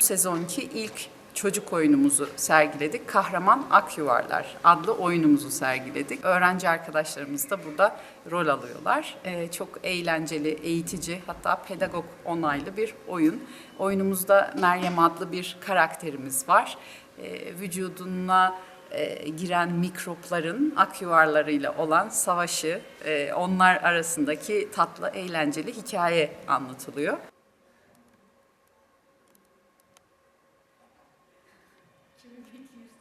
Sezonki ilk çocuk oyunumuzu sergiledik. Kahraman Akyuvarlar adlı oyunumuzu sergiledik. Öğrenci arkadaşlarımız da burada rol alıyorlar. Ee, çok eğlenceli, eğitici hatta pedagog onaylı bir oyun. Oyunumuzda Meryem adlı bir karakterimiz var. Ee, vücuduna e, giren mikropların ak yuvarlarıyla olan savaşı, e, onlar arasındaki tatlı, eğlenceli hikaye anlatılıyor. to be used.